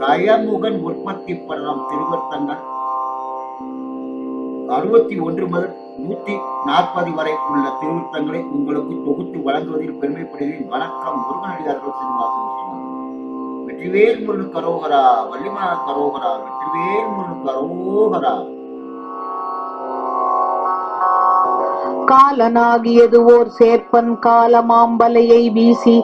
கயமுகன் உற்பத்தி படலாம் திருவர்த்தங்கள் அறுபத்தி ஒன்று முதல் நூத்தி நாற்பது வரை உள்ள திருவிருத்தங்களை உங்களுக்கு தொகுத்து வழங்குவதில் பெருமைப்படுகிறேன் வணக்கம் முருகனடியார்கள் சீனிவாசன் வெற்றிவேல் முருகன் கரோகரா வள்ளிமா கரோகரா வெற்றிவேல் முருகன் கரோகரா. காலனாகியது ஓர் சேர்ப்பன் காலமாம்பலையை வீசி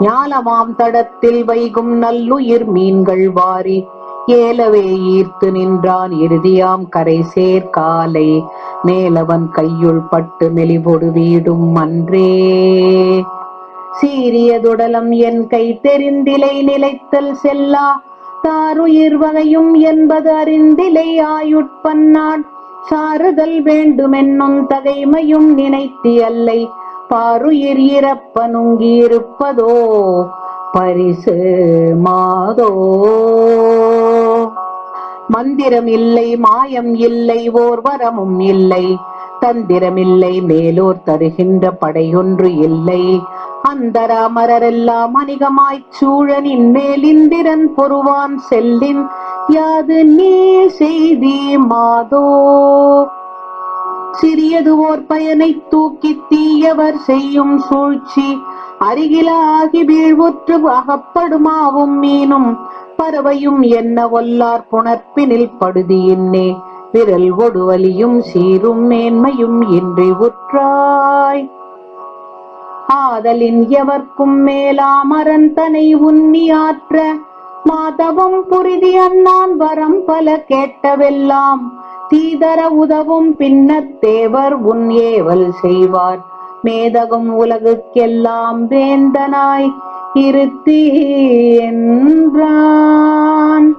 ஞானமாம் தடத்தில் வைகும் நல்லுயிர் மீன்கள் வாரி. ஏலவே ஈர்த்து நின்றான் இறுதியாம் கரை சேர்க்காலை மேலவன் கையுள் பட்டு மெலிபொடு வீடும் அன்றே. சீரியதுடலம் என் கை தெரிந்திலை நிலைத்தல் செல்லா. தாருயிர் வகையும் என்பது அறிந்திலை ஆயுட்பன்னான். சாறுதல் வேண்டுமென்னும் தகைமையும் நினைத்தி அல்லை பாருயிர் இறப்பனுங்கியிருப்பதோ பரிசு மாதோ? மந்திரம் இல்லை மாயம் இல்லை ஓர் வரமும் இல்லை. தந்திரமில்லை மேலோர் தருகின்ற படையொன்று இல்லை. அந்தராமரெல்லாம் அணிகமாய்ச் சூழனின் மேலிந்திரன் பொறுவான் செல்லின் யாது நீ செய்தி மாதோ? சிறியது ஓர் பயனை தூக்கி தீயவர் செய்யும் சூழ்ச்சி. அருகிலாகி வீழ்வுற்று அகப்படுமாவும் மீனும். பறவையும் என்ன ஒல்லார் புணர்ப்பினில் படுதியின்னே. விரல் ஒடுவலியும் சீரும் மேன்மையும் இன்றி உற்றாய். ஆதலின் எவர்க்கும் மேலாமரன் தனை உன்னி ஆற்ற. மாதவம் புரிதி அண்ணான் வரம் பல கேட்டவெல்லாம். தீதர உதவும் பின்னத் தேவர் உன் ஏவல் செய்வார். மேதகும் உலகுக்கெல்லாம் வேந்தனாய் இருத்தி என்றான்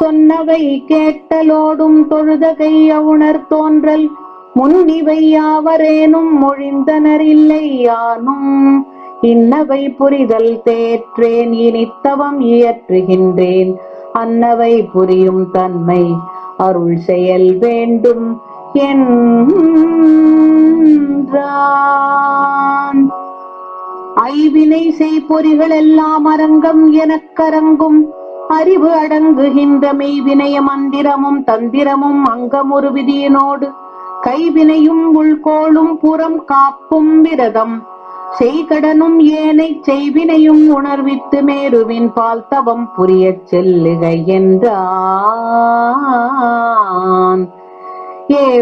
சொன்னவை கேட்டலோடும் தொழுதகை அவுணர் தோன்றல். முன்னிவை யாவரேனும் மொழிந்தனர் இல்லை யானும். இன்னவை புரிதல் தேற்றேன் இனித்தவம் இயற்றுகின்றேன். அன்னவை புரியும் தன்மை அருள் செயல் வேண்டும் என்றான். ஐவினை செய்பொறிகள் எல்லாம் அரங்கம் எனக்கரங்கும் அறிவு அடங்குகின்ற மெய்வினய மந்திரமும் தந்திரமும் அங்கம் ஒரு விதியினோடு. கைவினையும் உள்கோளும் புறம் காப்பும் விரதம். செய்கடனும் ஏனை செய்வினையும் உணர்வித்து மேருவின் பால் தவம் புரியச் செல்லுக என்றான்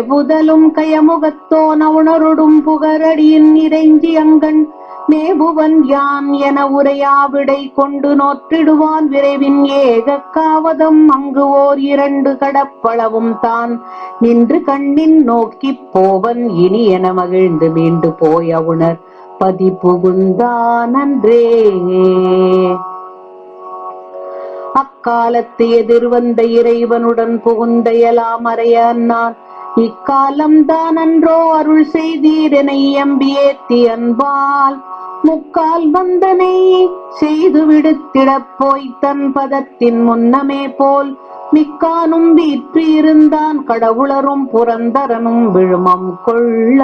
புதலும் கயமுகத்தோன உணருடும் புகரடியின் இறைஞ்சி அங்கன் மேபுவன் யான் என உரையாவிடை கொண்டு நோற்றிடுவான் விரைவின் ஏக காவதம் அங்கு ஓர் இரண்டு கடப்பளவும் தான். நின்று கண்ணின் நோக்கிப் போவன் இனி என மகிழ்ந்து மீண்டு போய உணர். பதி புகுந்தா நன்றே அக்காலத்து எதிர்வந்த இறைவனுடன் புகுந்த எலாம் அறைய நான் இக்காலம் தான் அன்றோ அருள் செய்தீரனை எம்பியேத்தி அன்பால். முக்கால் வந்தனை செய்து விடுத்திடப் போய் தன் பதத்தின் முன்னமே போல். மிக்கானும் வீற்று இருந்தான் கடவுளரும் புரந்தரனும் விழுமம் கொள்ள.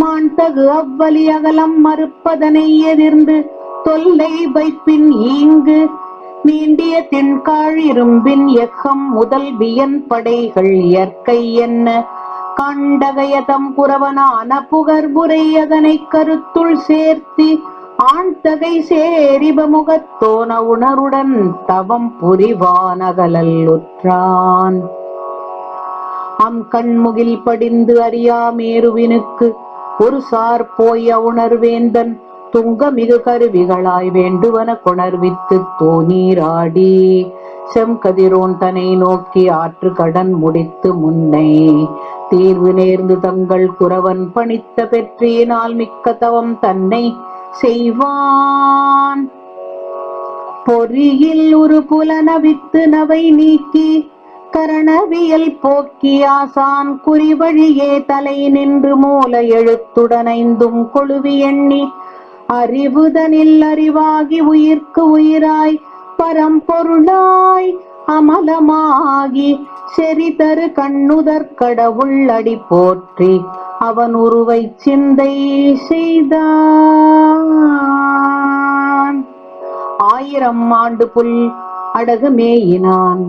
மாண்தகு அவ்வலி அகலம் மறுப்பதனை எதிர்ந்து தொல்லை வைப்பின் ஈங்கு. நீண்டிய தென்காழ் இரும்பின் எக்கம் முதல் வியன் படைகள் இயற்கை என்ன? கண்டகயதம் புறவனான புகர்புரை அதனை கருத்துள் சேர்த்தி ஆண்தகை சேரிப முகத்தோன உணருடன் தவம் புரிவானகலல் உற்றான். அம் கண்முகில் படிந்து அறியாமேருவினுக்கு ஒரு சார் போய் உணர்வேந்தன் துங்க மிகு கருவிகளாய் வேண்டுவன கொணர்வித்து தோநீராடி செம்கதிரோன் தனை நோக்கி ஆற்று கடன் முடித்து முன்னை தீர்வு நேர்ந்து தங்கள் குறவன் பணித்த பெற்றியினால் மிக்க தவம் தன்னை செய்வான். பொறியில் ஒரு புலனவித்து நவை நீக்கி கரணவியல் போக்கி ஆசான் குறிவழியே தலை நின்று மூல எழுத்துடனைந்தும் கொழுவி எண்ணி அறிவுதனில் அறிவாகி உயிர்க்கு உயிராய் பரம்பொருளாய் அமலமாகி செறிதரு கண்ணுதற் கடவுள் அடி போற்றி அவன் உருவை சிந்தை செய்தான். ஆயிரம் ஆண்டு புல் அடகு மேயினான்.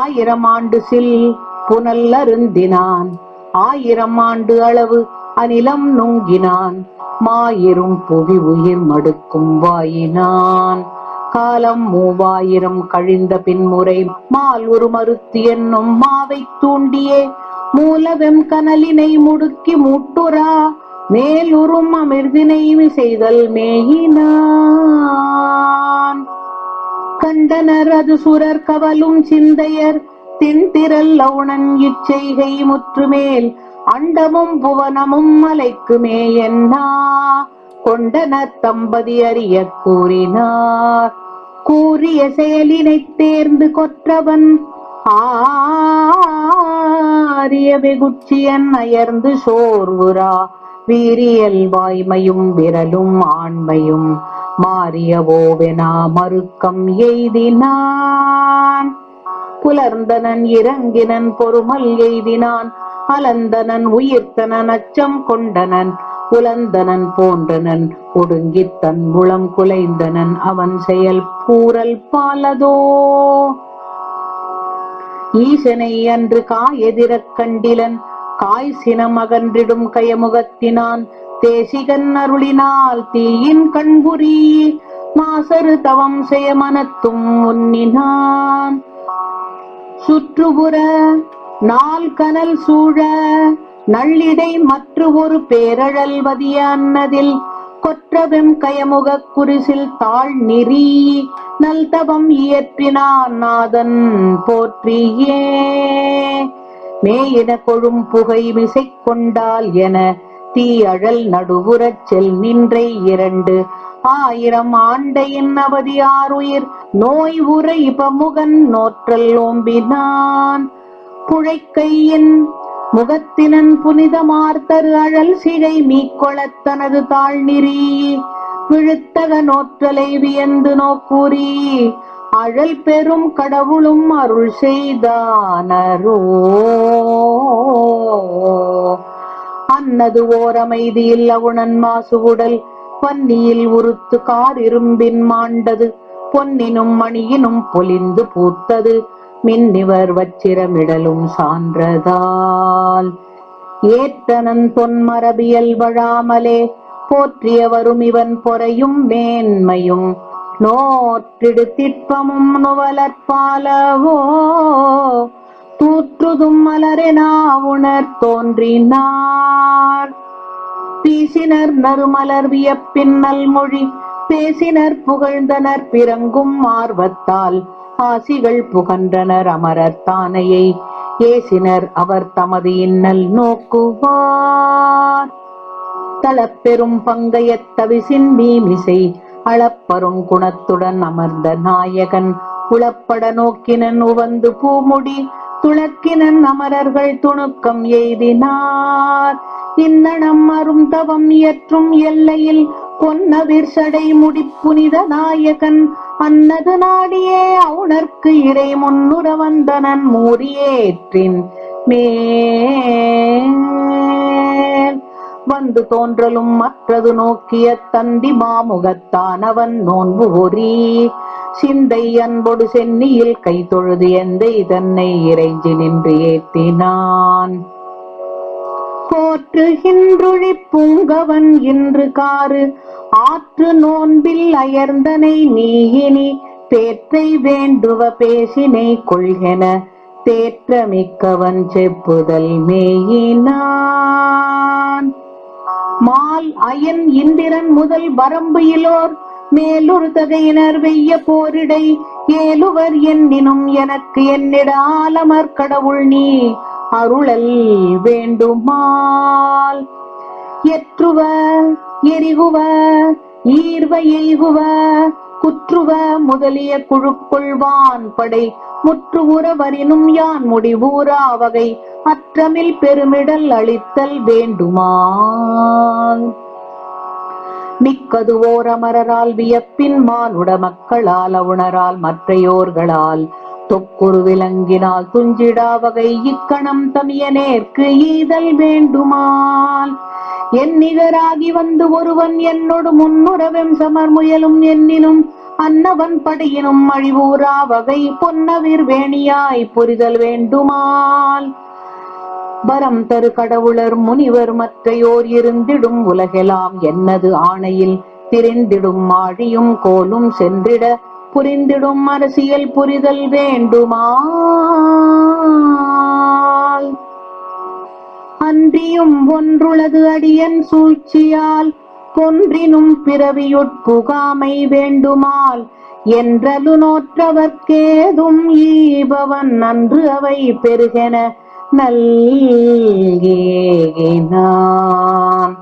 ஆயிரம் ஆண்டு சில் புனல் அருந்தினான் ஆயிரம் ஆண்டு அளவு அநிலம் நுங்கினான். மாயிரும் புவி உயிர் மடுக்கும் வாயினான். காலம் மூவாயிரம் கழிந்த பின்முறை மால் ஒரு மறுத்து என்னும் மாவை தூண்டியே மூலவெம் கனலினை முடுக்கி மூட்டுரா மேலுறும் அமிர்தினை செய்தல் மேயினான். கண்டனர் அது சுரர் கவலும் சிந்தையர். தென்திரல் லவுணன் இச்செய்கை முற்றுமேல். அண்டமும் புவனமும் மலைக்குமே என்னா? கொண்டனர் தம்பதி அறிய கூறினார். கூறிய செயலினை தேர்ந்து கொற்றவன். ஆரிய வெகுச்சியன் அயர்ந்து சோர்வுரா வீரியல் வாய்மையும் விரலும் ஆண்மையும் மாறியவோவெனா மறுக்கம் எய்தினான். புலர்ந்தனன் இறங்கினன் பொறுமல் எய்தினான். அலந்தனன் உயிர்த்தனன் அச்சம் கொண்டனன். உலந்தனன் போன்றனன் ஒடுங்கித் தன் உளம் குலைந்தனன். அவன் செயல் பூரல் பாலதோ. ஈசனை அன்று காயெதிரக் கண்டிலன். காய் சினம் அகன்றிடும் கயமுகத்தினான். தேசிகன் அருளினால் தீயின் கண்புரி. மாசரு தவம் செய்ய மனத்தும் உன்னினான். சுற்றுபுற நாள் கனல் சூழ நள்ளிடை மற்ற ஒரு பேரழல்வதிய அன்னதில் கொற்றவெம் கயமுகக் குரிசில் தாழ் நெறி. நல்தவம் இயற்றினான் நாதன் போற்றியே. மேயின கொழும் புகை மிசை கொண்டால் என தீயழல் நடுவுறச் செல் நின்றை இரண்டு. ஆயிரம் ஆண்டையின் அவதி ஆறுயிர் நோய் உரை பமுகன் நோற்றல் ஓம்பினான். புழைக்கையின் முகத்தினன் புனிதமார்த்தரு அழல் சிழை மீக்கொளத் தனது தாழ்நிறி. விழுத்தக நோற்றலை வியந்து நோக்கூறி அழல் பெரும் கடவுளும் அருள் செய்தானரோ. அன்னது ஓர் அமைதியில் அவுணன் மாசு உடல் பன்னியில் உருத்து கார் இரும்பின் மாண்டது. பொன்னினும் மணியினும் பொலிந்து பூத்தது. மின்னிவர் வச்சிரமிடலும் சான்றதால். ஏத்தனன் தொன்மரபியல் வழாமலே போற்றியவரும் இவன் பொறையும் மேன்மையும். நோற்றிடு திட்பமும் நுவலற்பாலவோ தூற்றுதும் மலரெனா உணர் தோன்றினார். பீசினர் நறுமலர் வியப்பின் நல்மொழி பேசினர் புகழ்ந்தனர் பிறங்கும் ஆர்வத்தால். ஆசிகள் புகன்றனர் அமரர் தானையை ஏசினர் அவர் தமது இன்னல் நோக்குவார். தளப்பெரும் பங்கையத் தவிசின் மீமிசை அளப்பரும் குணத்துடன் அமர்ந்த நாயகன் உளப்பட நோக்கினன் உவந்து பூமுடி துளக்கினன் அமரர்கள் துணுக்கம் எய்தினார். இன்னணம் அரும் தவம் இயற்றும் எல்லையில் பொன்னவிர் சடை முடி புனித நாயகன். அன்னது நாடியே அவுணர்க்கு இறை முன்னுர வந்தனன் மூறியேற்றின் மேல். வந்து தோன்றலும் மற்றது நோக்கிய தந்தி மாமுகத்தானவன் நோன்பு ஒரீ சிந்தை அன்பொடு சென்னியில் கை தொழுது எந்தை தன்னை இறைஞ்சி நின்று ஏத்தினான். போற்றுகின்றொழி பூங்கவன் இன்று காரு ஆற்று நோன்பில் அயர்ந்தனை நீயினி பேற்றை வேண்டுவ பேசினை கொள்கென தேற்றமிக்கவன் செப்புதல் மேயினான். மால் அயன் இந்திரன் முதல் வரம்பு இலோர் மேலொரு தகையினர் வெய்ய போரிடை ஏலுவர் என்னினும் எனக்கு என்னிடாலமர் கடவுள் நீ அருளல் வேண்டுமால். எற்றுவ எரிகுவ ஈர்வ எய்குவ குற்றுவ முதலிய குழுக்கொள்வான் படை முற்று உறவரினும் யான் முடிவூரா வகை அற்றமில் பெருமிடல் அளித்தல் வேண்டுமான் மிக்கது ஓர் அமரரால் வியப்பின் மானுட மக்களால் அவுணரால் மற்றையோர்களால். தொக்குரு விலங்கினால் துஞ்சிடா வகை இக்கணம் தமியனேற்கு ஈதல் வேண்டுமால். என் நிகராகி வந்து ஒருவன் என்னோடு முன்னுறவெம் சமர் முயலும் என்னினும் அன்னவன் படையினும் அழிவூரா வகை பொன்னவிர் வேணியாய் புரிதல் வேண்டுமால். வரம் தரு கடவுளர் முனிவர் மற்றையோர் இருந்திடும் உலகெலாம் என்னது ஆணையில்? திரிந்திடும் ஆழியும் கோலும் சென்றிட புரிந்திடும் அரசியல் புரிதல் வேண்டுமா அன்றியும் ஒன்றுளது அடியன் சூழ்ச்சியால் கொன்றினும் பிறவியுட்புகாமை வேண்டுமால். என்றலு நோற்றவர்க்கேதும் ஈபவன் நன்று அவை பெருகென நல்கேனான்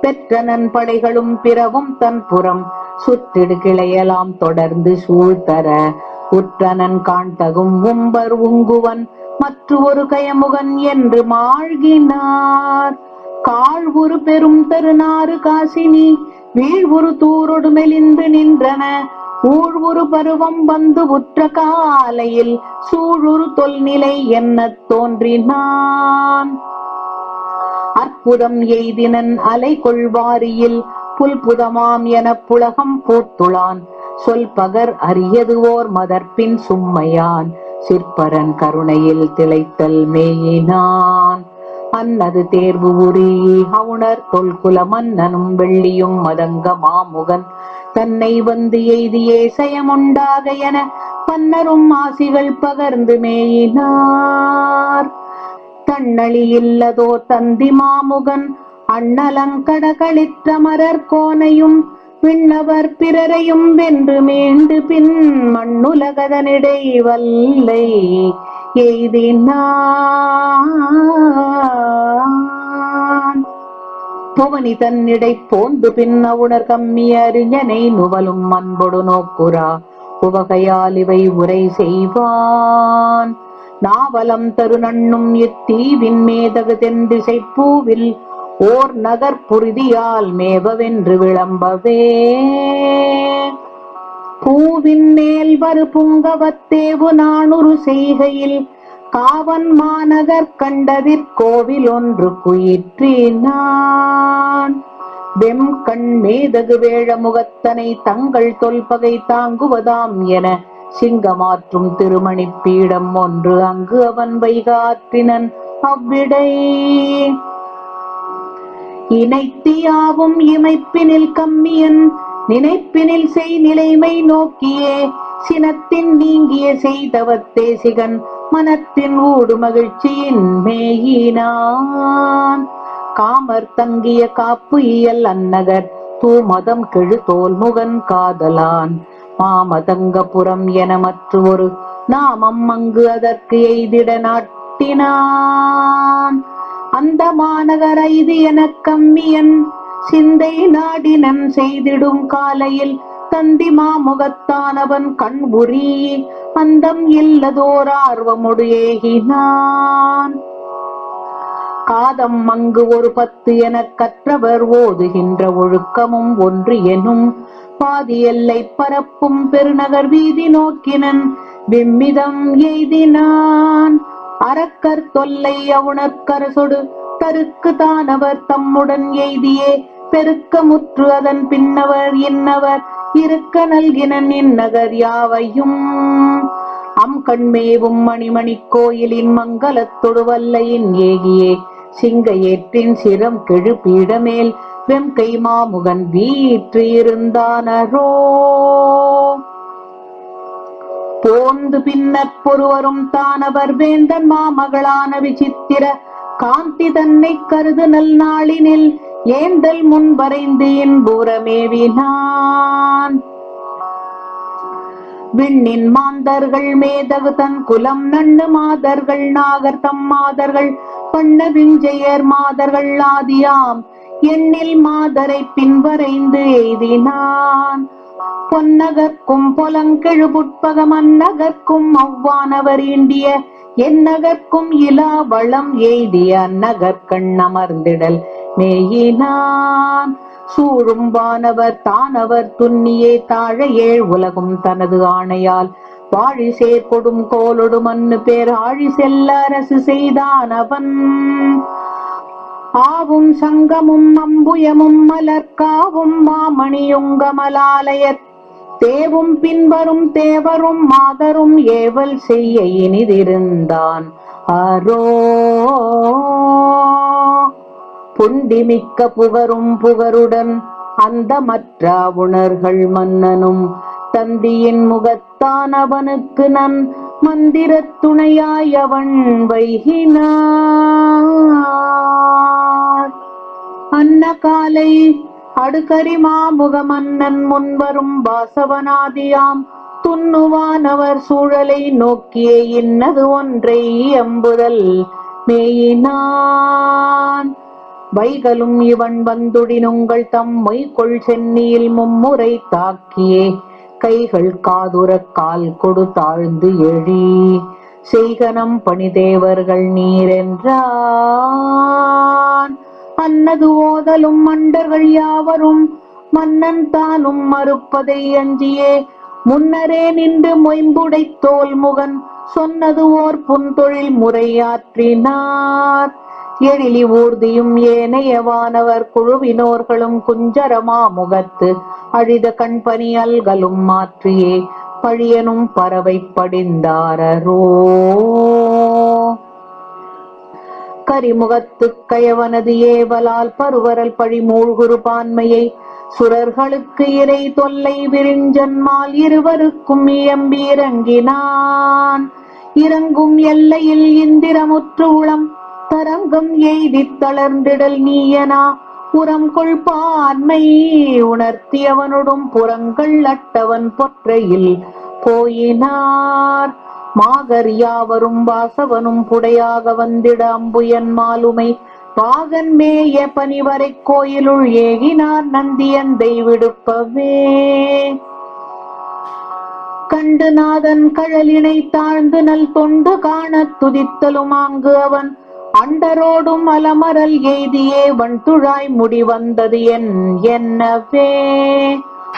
பெற்ற நன்படைகளும் பிறவும் தன் புறம் சுற்றிடு கிளையலாம் தொடர்ந்து சூழ்த்தர உற்றனன் காண்தகும் உம்பர் உங்குவன் மற்ற ஒரு கயமுகன் என்று மாழ்கினார். கால் ஒரு பெரும் தருநாறு காசினி வீழ் ஒரு தூரொடு மெலிந்து நின்றன. ஊழ்வுரு பருவம் வந்து உற்ற காலையில் சூழுரு தொல்நிலை என்ன தோன்றினான். அற்புதம் எய்தினன் அலை கொள்வாரியில் புல்புதமாம் என புலகம் பூத்துளான். சொல் பகர் அரியது ஓர் மதர்ப்பின் சும்மையான். சிற்பரன் கருணையில் திளைத்தல் மேயினான். அன்னது தேர்வு உரி. அவுணர் தொல்குல மன்னனும் வெள்ளியும் மதங்க மாமுகன். தன்னை வந்து எய்தியே சயமுண்டாக என பன்னரும் ஆசிகள் பகர்ந்து மேயினார். தன்னழி இல்லதோ தந்தி மாமுகன். அண்ணலங்கடகளித்த மரர் கோனையும் விண்ணவர் பிறரையும் வென்று மீண்டு பின் மண்ணுலகதனிடை வல்லை. எய்தினான் புவனி தன்னிடை போந்து பின்ன உணர் கம்மி அறிஞனை நுவலும் அன்பொடு நோக்குரா உவகையால் இவை உரை செய்வான். நாவலம் தருணண்ணும் இத்தீவின் மேதகு தென்திசை பூவில் ஓர் நகர் புரிதியால் மேவவென்று விளம்பவே. பூவின் மேல் வரு புங்கவத்தேவு நாணுரு செய்கையில் காவன் மாநகர் கண்டதிற் கோவில் ஒன்று குயிற்றினான். வெம் கண் மேதகு வேழ முகத்தனை தங்கள் தொல்பகை தாங்குவதாம் என சிங்கமாற்றும் திருமணி பீடம் ஒன்று அங்கு அவன் வைகாற்றினன் அவ்விடை. இணைத்தியாவும் இமைப்பினில் கம்மியன் நினைப்பினில் செய் நிலைமை நோக்கியே. சினத்தின் நீங்கிய செய்தவத்தே சிகன் மனத்தின் ஊடு மகிழ்ச்சியின் மேயினான். காமர் தங்கிய காப்பு இயல் அன்னகர் தூமதம் கெழு தோல்முகன் காதலான். மாமதங்கபுரம் என மற்ற ஒரு நாமம் அங்கு அதற்கு எய்திட நாட்டினான். அந்த மாநகர் ஐது எனக் கம்மியன் சிந்தை நாடினன் செய்திடும் காலையில் தந்தி மாமுகத்தானவன் கண் உரி அந்தம் இல்லதோர் ஆர்வமுடையேகினான் காதம் அங்கு ஒரு பத்து எனக் கற்றவர் ஓதுகின்ற ஒழுக்கமும் ஒன்று எனும் பாதி எல்லை பரப்பும் பெருநகர் வீதி நோக்கினன் விம்மிதம் எய்தினான் அரக்கர் தொல்லை அவுணர்கரசொடு தருக்கு தானவர் தம்முடன் எய்தியே பெருக்கமுற்று அதன் பின்னவர் இன்னவர் இருக்க நல்கினன் இந்நகர் யாவையும். அம் கண்மேவும் மணிமணி கோயிலின் மங்களத்தொடு வல்லையின் ஏகியே சிங்க ஏற்றின் சிரம் கெழு பீடமேல் வெம்கை மாமுகன் வீற்று இருந்தானரோ போந்து பின்னர் பொருவரும் தானவர் வேந்தன் மாமகளான விசித்திர காந்தி தன்னை கருது நல் நாளினில் ஏந்தல் முன் வரைந்து இன்புறமேவினான் விண்ணின் மாந்தர்கள் மேதகு தன் குலம் நண்ணு மாதர்கள் நாகர் தம் மாதர்கள் பண்ண விஞ்சையர் மாதர்கள் ஆதியாம். எண்ணில் மாதரை பின்வரைந்து எய்தினான். பொன்னகர்க்கும் பொலங்கெழு புட்பக அந்நகர்க்கும் அவ்வானவர் ஈண்டிய என்னகர்க்கும் இலா வளம் எய்திய அந்நகர்கண் அமர்ந்திடல். மேயினான் சூழும் வானவர் தானவர் துன்னியே தாழ ஏழ் உலகும் தனது ஆணையால். வாழி சேர்கொடும் கோலொடு மண்ணு பேர் ஆழி செல்ல அரசு செய்தான் அவன். ஆவும் சங்கமும் அம்புயமும் மலர்காவும் மாமணியுங்கமலாலய தேவும் பின்வரும் தேவரும் மாதரும் ஏவல் செய்ய இனிதிருந்தான். அரோ புண்டிமிக்க புகரும் புகருடன் அந்த மற்ற உணர்கள் மன்னனும். தந்தியின் முகத்தான் அவனுக்கு நன் மந்திரத் துணையாய் அவன் வைகினார். அன்ன காலை அடுகரி மாமுக மன்னன் முன்வரும் வாசவனாதியாம். துண்ணுவானவர் சூழலை நோக்கிய இன்னது ஒன்றை எம்புதல் மேயினான். வைகலும் இவன் வந்துடினுங்கள் தம்மை கொள் சென்னியில் மும்முறை தாக்கியே. கைகள் காதுரக் கால் கொடு தாழ்ந்து எழி. செய்கனம் பணிதேவர்கள் நீரென்றான். அன்னது ஓதலும் மண்டர்கள் யாவரும் மன்னன் தானும் மறுப்பதை அஞ்சியே. முன்னரே நின்று மொயம்புடை தோல் முகன் சொன்னது ஓர் புன்தொழில் முறையாற்றினார். எழிலி ஊர்தியும் ஏனைய வானவர் குழுவினோர்களும் குஞ்சரமா முகத்து அழித கண்பனி அல்கலும் மாற்றியே பழியனும் பறவை படிந்தாரரோ. கரிமுகத்து கயவனது ஏவலால் பருவரல் பழி மூழ்குரு பான்மையை சுரர்களுக்கு இறை தொல்லை விரிஞ்சன்மால் இருவருக்கும் இயம்பீரங்கினான் இறங்கும் எல்லையில் இந்திரமுற்று உளம் தரங்கம் எய்தி தளர்ந்திடல் நீயனா? புறம் கொள்பான்மை உணர்த்தியவனொடும் புறங்கள் அட்டவன் பொற்றையில் போயினார். மாகர் யாவரும் வாசவனும் புடையாக வந்திட அம்புயன் மாலுமை. பாகன் மேய பனிவரை கோயிலுள் ஏகினார் நந்தியந்தை விடுப்பவே கண்டு நாதன் கழலினை தாழ்ந்து நல் தொண்டு காணத் துதித்தலும் அங்கு அவன். அண்டரோடும் அலமரல் எய்தியே வண்துழாய் முடி வந்தது என் என்னவே?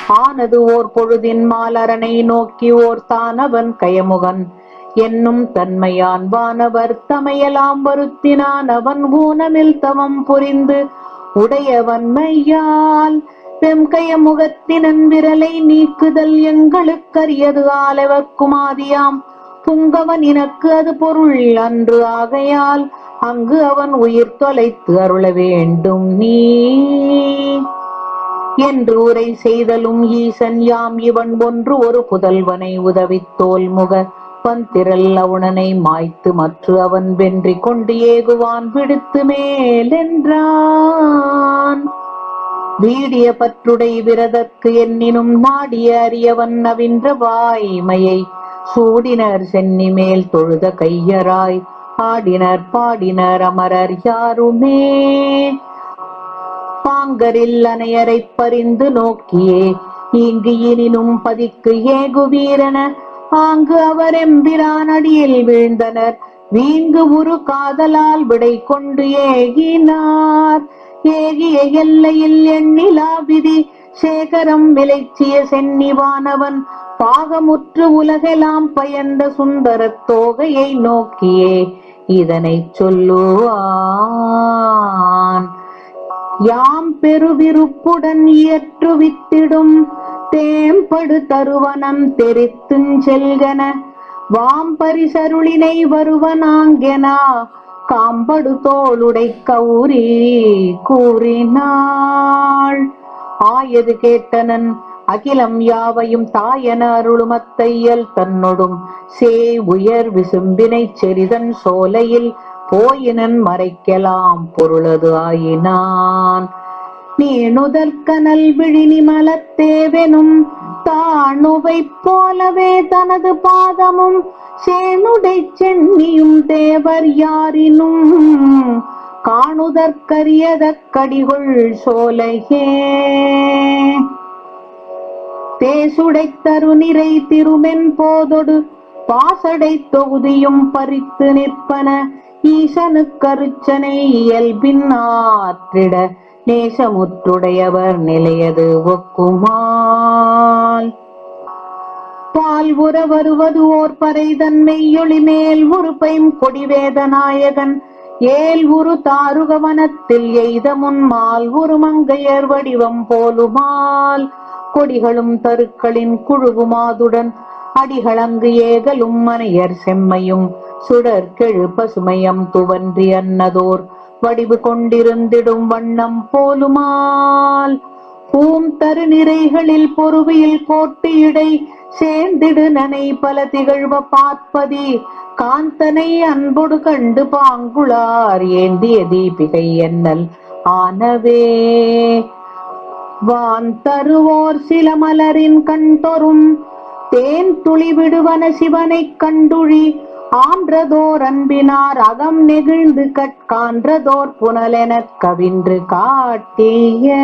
ஆனது ஓர் பொழுதின் மாலரனை நோக்கி ஓர் தானவன் கயமுகன். என்னும் தன்மையான் வானவர் தமையலாம் வருத்தினான். அவன் ஊனமில் தவம் புரிந்து உடையவன் மையால் பெம்கயமுகத்தினன் விரலை நீக்குதல் எங்களுக்கரியது. ஆலவர் குமாதியாம் புங்கவன் இனக்கு அது பொருள் அன்று ஆகையால் அங்கு அவன் உயிர் தொலைத்து அருள வேண்டும் நீ. என்று உரை செய்தலும் ஈசன் யாம் இவன் ஒன்று ஒரு புதல்வனை உதவித் தோல் முக பந்திரல் அவுணனை மாய்த்து மற்ற அவன் வென்றி கொண்டு ஏகுவான் விடுத்து மேலென்றான் வீடிய பற்றுடை விரதற்கு எண்ணினும் நாடிய அறியவன் நவின்ற வாய்மையை சூடினர் சென்னி மேல் தொழுத கையராய் ஆடினர் பாடினர் அமரர் யாருமே? பாங்கரில் அணையரை பரிந்து நோக்கியே இங்கு இனினும் பதிக்கு ஏகு வீரன ஆங்கு அவர் எம்பிரான் அடியில் வீழ்ந்தனர். வீங்கு உரு காதலால் விடை கொண்டு ஏகினார். ஏகிய எல்லையில் எண்ணிலா விதி சேகரம் விளைச்சிய சென்னிவானவன் பாகமுற்று உலகெல்லாம் பயந்த சுந்தரத் தோகையை நோக்கியே இதனைச் சொல்லுவான். யாம் பெருவிருப்புடன் இயற்றுவித்திடும் தேம்படு தருவனம் தெரித்துஞ் செல்கன வாம் பரிசருளினை வருவனாங்கெனா காம்படு தோளுடை கௌரி கூறினாள். ஆயது கேட்டனன்? அகிலம் யாவையும் தாயன அருளுமத்தையல் தன்னொடும். சே உயர் விசும்பினைச் செறிதன் சோலையில் போயினன் மறைக்கலாம் பொருளது ஆயினான். நீணுதல் கனல் விழினி மலத்தேவெனும் தாணுவைப் போலவே தனது பாதமும் சேனுடை சென்னியும் தேவர் யாரினும். காணுதற்கரியதக்கடிகள் சோலையே. தேசுடை தருநிறை திருமென் போதொடு பாசடை தொகுதியும் பறித்து நிற்பன ஈசனுக்கருச்சனை இயல்பின் ஆற்றிட நேசமுற்றுடையவர் நிலையது ஒக்குமால். பால் உற வருவது ஓர் பறைதன் மெய்யொளி ஒளிமேல் உறுப்பையும் கொடிவேதநாயகன் ஏல் உரு தாருகவனத்தில் எய்த முன்மால் ஒரு மங்கையர் வடிவம் போலுமால். கொடிகளும் தருக்களின் குழுகுமாதுடன் அடிகளங்கு ஏகலும் மனையர் செம்மையும் சுடர் கெழு பசுமையம் துவன்றி அன்னதோர் வடிவு கொண்டிருந்திடும் வண்ணம் போலுமால். பூம் தரு நிறைகளில் பொறுவியில் கோட்டு இடை சேர்ந்திடு நனை பல திகழ்வ பார்ப்பதி. காந்தனை அன்பொடு கண்டு பாங்குளார் ஏந்திய தீபிகை என்னல் ஆனவே. வான் தருவோர் சில மலரின் கண்டொரும் தேன் துளி விடுவன சிவனைக் கண்டுழி. ஆன்றதோர் அன்பினார் அகம் நெகிழ்ந்து கட்கான்றதோர் புனலெனக் கவின்று காட்டிய.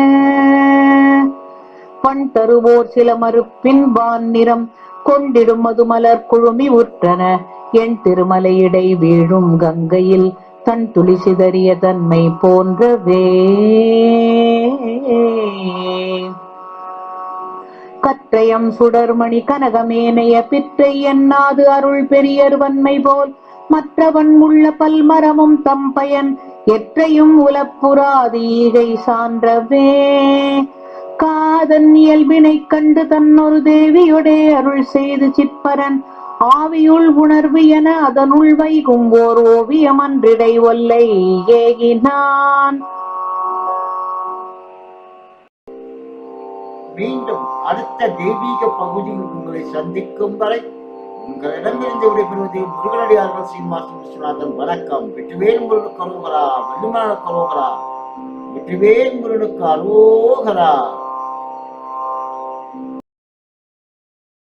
பண் தருவோர் சில மறுப்பின் வான் நிறம். கொண்டிடும் மதுமலர் குழுமி உற்றன. என் திருமலையிடை வீழும் கங்கையில். கண் துளி சிதறிய தன்மை போன்றவே. கற்றயம் சுடர்மணி கனகமேனைய பிற்றை எண்ணாது அருள் பெரியர் வன்மை போல். மற்றவன் உள்ள பல்மரமும் தம் பயன் எற்றையும் உலப்புறாது ஈகை சான்றவே. காதன் இயல்பினை கண்டு தன்னொரு தேவியுடைய அருள் செய்து சிற்பரன் ஆவியுள் உணர்வு என அதனுள் வைகும் ஓர் ஓவியம் அன்றிடை ஒல்லை ஏகினான். மீண்டும் அடுத்த தெய்வீக பகுதியில் உங்களை சந்திக்கும் வரை உங்களிடமிருந்து விடைபெறுவது முருகனடியார்கள் சீனிவாசன் விஸ்வநாதன். வணக்கம். வெற்றிவேல் முருகனுக்கு அரோகரா. வள்ளிமான அரோகரா. வெற்றிவேல் முருகனுக்கு அரோகரா.